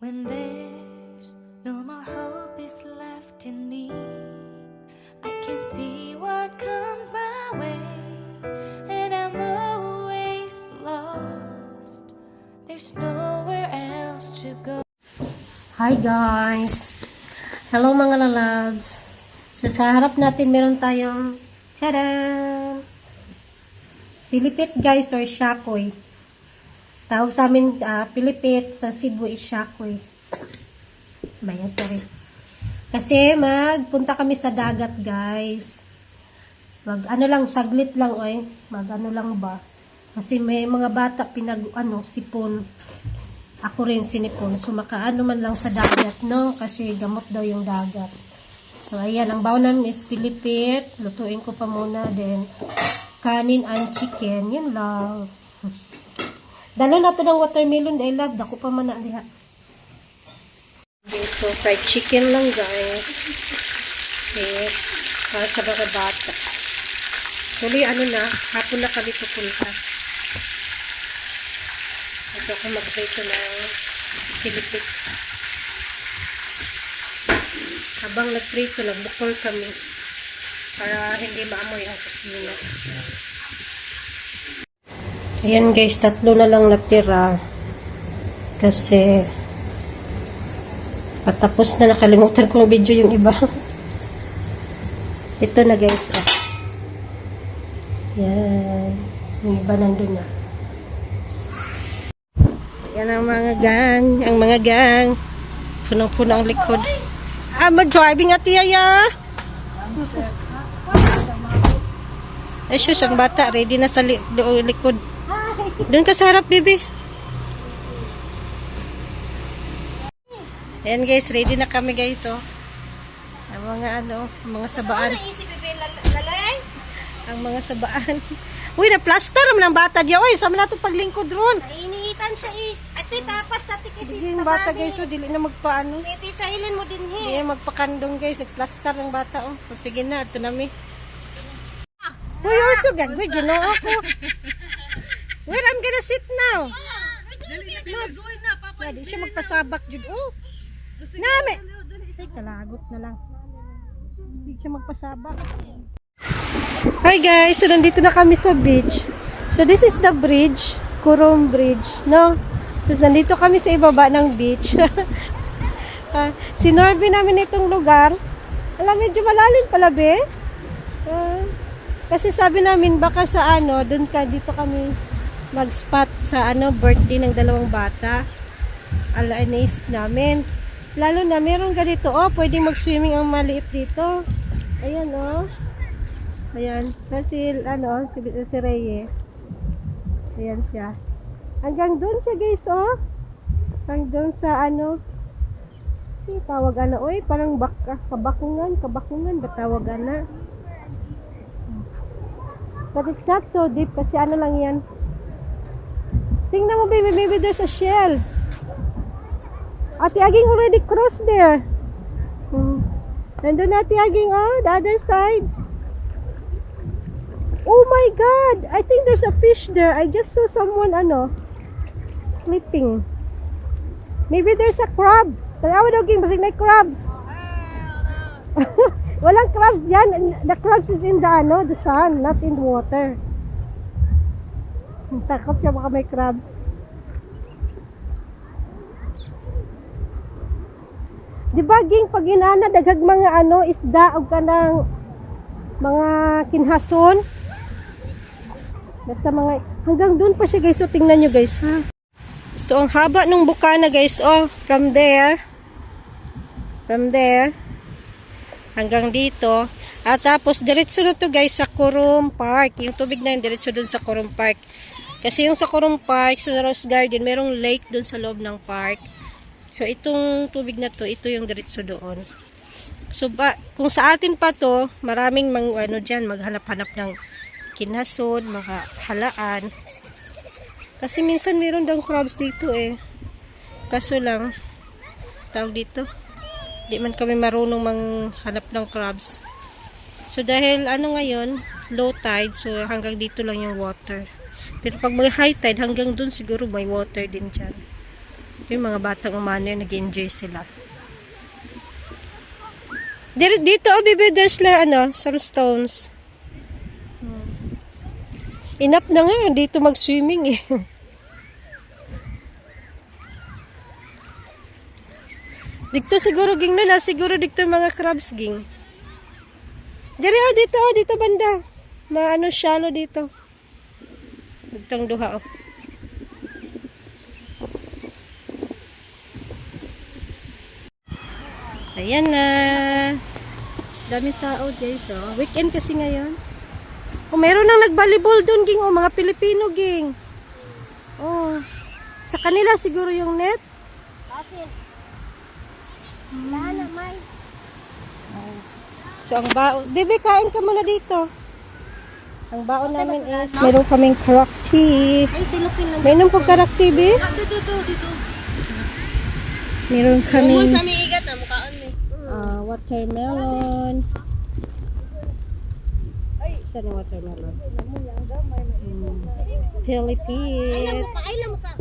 When there's no more hope is left in me, I can see what comes my way, and I'm always lost. There's nowhere else to go. Hi guys! Hello mga lalabs! So sa harap natin meron tayong tada! Pilipit guys or shakoy. Tawag sa amin sa Pilipit sa Cebu is shakoy. Bayan, sorry. Kasi magpunta kami sa dagat guys. Mag ano lang, saglit lang oy. Mag ano lang ba. Kasi may mga bata pinag ano, sipon. Ako rin sinipon. So, makaano man lang sa dagat, no? Kasi gamot daw yung dagat. So, ayan. Ang baon namin is pilipit. Lutuin ko pa muna. Then, kanin and chicken. Yun lang. Dalo na to ng watermelon. I love. Dako pa man na diha. Okay, so, fried chicken lang, guys. Kasi, para sa mga bata. Tuloy, ano na, hapon na kami pupunta. Ito ako mag-prito ng pilipit. Habang nagprito, nagbukol kami para hindi maamoy ang kusina. Ayan guys, tatlo na lang natira. Kasi patapos na nakalimutan ko ng video yung iba. Ito na guys. Ah. Yan. Yung iba nandun na. Yan ang mga gang. Ang mga gang. Punong-puno ang likod. I'm driving at yaya. Eh, sus, ang bata. Ready na sa li- likod. Doon ka sa harap, baby. Ayan guys, ready na kami guys, oh. Ang mga ano, ang mga sabaan. Naisip bebe lalay? Ang mga sabaan. Uy, na-plaster naman ng bata diya. Uy, sama na ito paglingkod ron. Nainiitan siya eh. Ate tapat tati kasi Sige, yung bata guys, oh, dili na magpaano. Si tita ilan mo din he. Hindi magpakandong guys, nagplaster ng bata oh. O, sige na, ito na mi. Uy, uso gagawin, ginoo ako. Where I'm gonna sit now? Na, di siya magpasabak jud. Oh. Nami. Ay, kalagot na lang. Hindi siya magpasabak. Hi guys, so nandito na kami sa beach. So this is the bridge, Kurom Bridge, no? So nandito kami sa ibaba ng beach. Ah, sinorbe namin itong lugar. Alam, medyo malalim pala, be. Ah, kasi sabi namin, baka sa ano, dun ka, dito kami mag-spot sa ano, birthday ng dalawang bata. Ala, naisip namin. Lalo na, meron ganito, oh, pwedeng mag-swimming ang maliit dito. Ayan, oh. Ayan. Kasi, ano, si, si Reye. Ayan siya. Hanggang doon siya, guys, oh. Hanggang sa, ano, si tawag ana parang baka kabakungan kabakungan ba tawag ana but it's not so deep kasi ano lang yan tingnan mo baby maybe there's a shell ate aging already crossed there hmm. nandun ate aging oh the other side oh my god I think there's a fish there I just saw someone ano sleeping maybe there's a crab Tanawa daw king basig may crabs. Walang crabs yan. The crabs is in the ano, the sun, not in the water. Takot siya baka may crabs. Di ba ging pag inana daghag mga ano isda og kanang mga kinhason. Basta mga hanggang doon pa siya guys. So tingnan nyo guys ha. So ang haba ng bukana guys oh from there from there hanggang dito at tapos diretso na to guys sa Corum Park yung tubig na yung diretso dun sa Corum Park kasi yung sa Corum Park sa Rose Garden merong lake dun sa loob ng park so itong tubig na to ito yung diretso doon so ba, kung sa atin pa to maraming mang, ano dyan maghanap-hanap ng kinhason mga halaan kasi minsan meron daw crabs dito eh kaso lang tawag dito di man kami marunong manghanap ng crabs. So dahil ano ngayon, low tide, so hanggang dito lang yung water. Pero pag may high tide, hanggang dun siguro may water din dyan. Ito yung mga batang umano nag enjoy sila. Dito, dito oh, baby, there's la, ano, some stones. Hmm. Enough na nga, dito mag-swimming eh. dito siguro ging nila, siguro dito mga crabs ging. Dito oh, dito oh, dito banda. Mga ano shallow dito. Itong duha oh. Ayan na. Dami tao guys oh. Weekend kasi ngayon. Oh, meron nang nag-volleyball doon ging oh, mga Pilipino ging. Oh. Sa kanila siguro yung net. Kasi, Lala, may. So, ang baon, Bebe, kain ka muna dito. Ang baon namin is, meron kaming karak tea. Ay, silupin lang. May nung karak tea, be? Dito, dito, dito. Meron kaming Sa may igat na, mukhaan mo. ah, watermelon. Saan yung watermelon? Mm. Philippines. Ay, lang mo sa...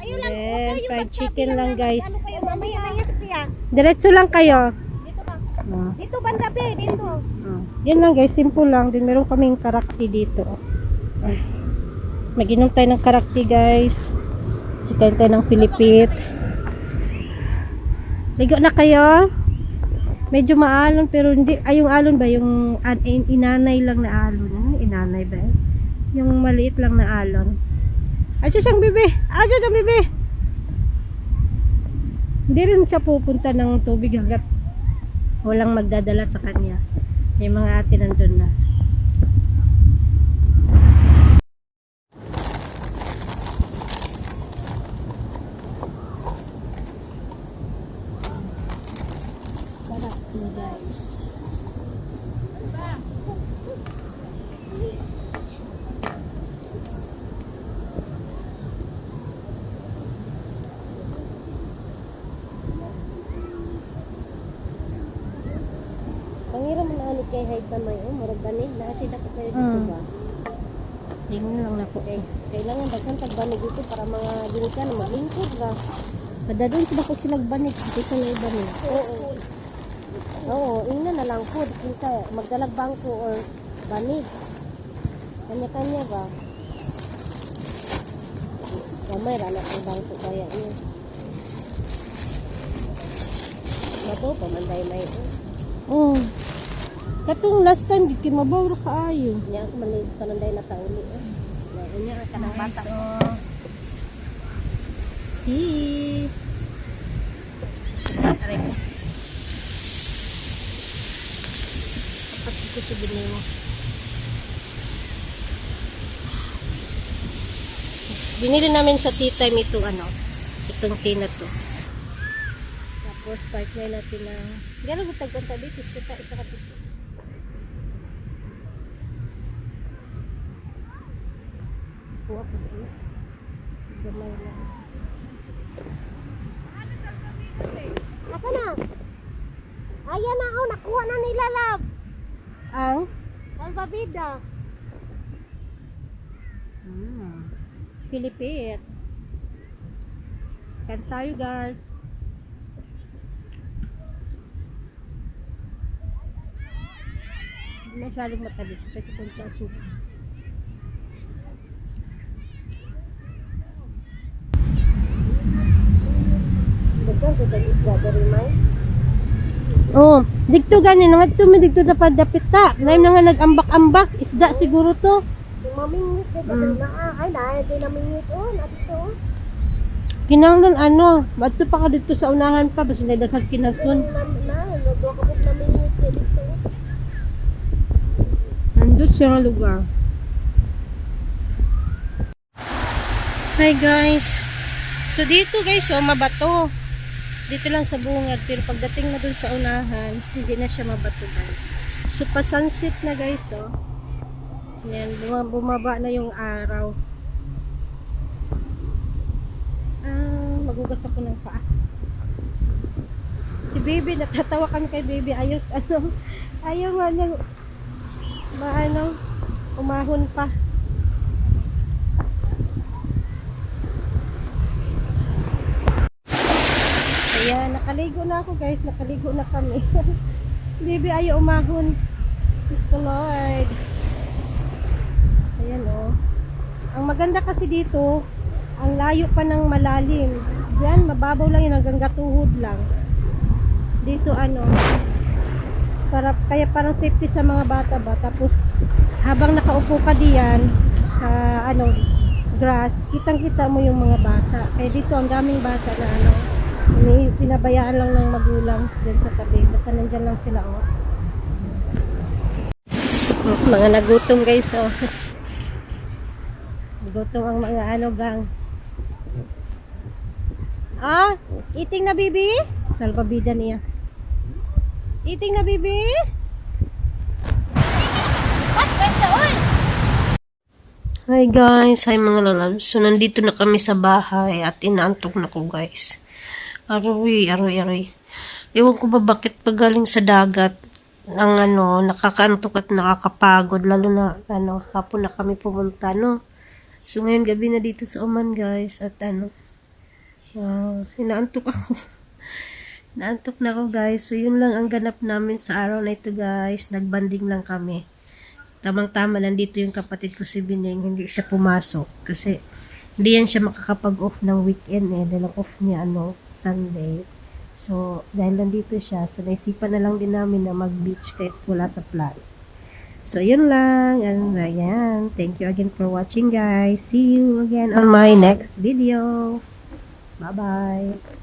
Ayun lang, Then, fried chicken lang, guys. Ano kayo, mamaya na yan siya. Diretso lang kayo. Dito ba? Ah. Dito banda, be, dito. Ah. Yan lang guys, simple lang. Din meron kaming karakti dito. Ah. Mag-inom tayo ng karakti guys. Sikain tayo ng Pilipit. Ligo na kayo. Medyo maalon pero hindi, ay yung alon ba? Yung an, in- inanay lang na alon. Ano? Inanay ba? Yung maliit lang na alon. Adyo siyang bebe. Adyo na bebe. Hindi rin siya pupunta ng tubig hanggat walang magdadala sa kanya. May mga ate nandun na. Pangira mo na ulit kay height na may, oh, murag banig na siya dapat kayo dito dito ba? ba? Tingnan lang na po. Okay, kailangan daghan tag banig dito para mga ginika na maglingkod ba? Kada doon sila ko sila banig. Kasi sa may banig. Oo. Oo, ingna na lang po. Kinsa, magdalag bangko or banig. Kanya-kanya ba? Kamay, rana ang bangko kaya niya. Mato, pamanday may ito. Oh. Katong last time, di kimabaw ra kaayo. Niya mali pananday na tauli. Eh. Na, Niya ang kanang bata. oh. Tea. Aray ko. Ko si Binimo. Binili namin sa tea time ito ano, itong tea na to. Tapos partner natin na gano'n ko tagpunta dito, ka isa ka dito. Kuha ko dito. Gamay lang. Asa na? Ayan na, oh, nakuha na nila, love. Ang? Salvavida. Hmm. Pilipit. Kan tayo guys. Masyadong matalis kasi kung sa suka. Tag isda diri may. Oh, dikto gani nga to mi dikto dapat dapit ta. Nay na nga nag-ambak-ambak isda siguro to. Mamingit kay Mm. na ah, ay na ay namingit oh, na dito. oh. Kinanglan ano, madto pa ka dito sa unahan pa basta na daghang kinasun. Na na, dito. oh. Nandun siya nga lugar. Hi guys. So dito guys, oh, mabato. Dito lang sa bungad. Pero pagdating mo dun sa unahan, hindi na siya mabato guys. So pa sunset na guys, oh. Yan, buma- bumaba na yung araw. Ah, magugas ako ng paa. Si baby, natatawa kami kay baby. Ayaw, ano, ayaw nga niyang maano, umahon pa. Ayan, nakaligo na ako guys. Nakaligo na kami. Baby, ayaw umahon. Ko Lord. Ayan oh. Ang maganda kasi dito, ang layo pa ng malalim. Diyan, mababaw lang yun hanggang gatuhod lang. Dito ano, para, kaya parang safety sa mga bata ba. Tapos, habang nakaupo ka diyan, sa ano, grass, kitang-kita mo yung mga bata. Kaya dito, ang daming bata na ano, ini pinabayaan lang ng magulang dyan sa tabi. Basta nandyan lang sila, oh. Mga nagutom guys, oh. Nagutom ang mga ano gang. Ah, eating na bibi? Salbabida niya. Eating na bibi? Hi guys, hi mga lalabs. So nandito na kami sa bahay at inaantok na ko guys. Aroy, aroy, aroy. Ewan ko ba bakit pagaling sa dagat ang ano, nakakaantok at nakakapagod lalo na ano, hapon na kami pumunta no. So ngayon gabi na dito sa Oman guys at ano, uh, inaantok ako. Naantok na ako guys. So yun lang ang ganap namin sa araw na ito guys. Nagbanding lang kami. Tamang-tama nandito yung kapatid ko si Bining, hindi siya pumasok kasi hindi yan siya makakapag-off ng weekend eh, dahil off niya ano, Sunday. So, dahil nandito siya, so naisipan na lang din namin na mag-beach kahit wala sa plan. So, yun lang. And, ayan. Thank you again for watching, guys. See you again on my next video. Bye-bye.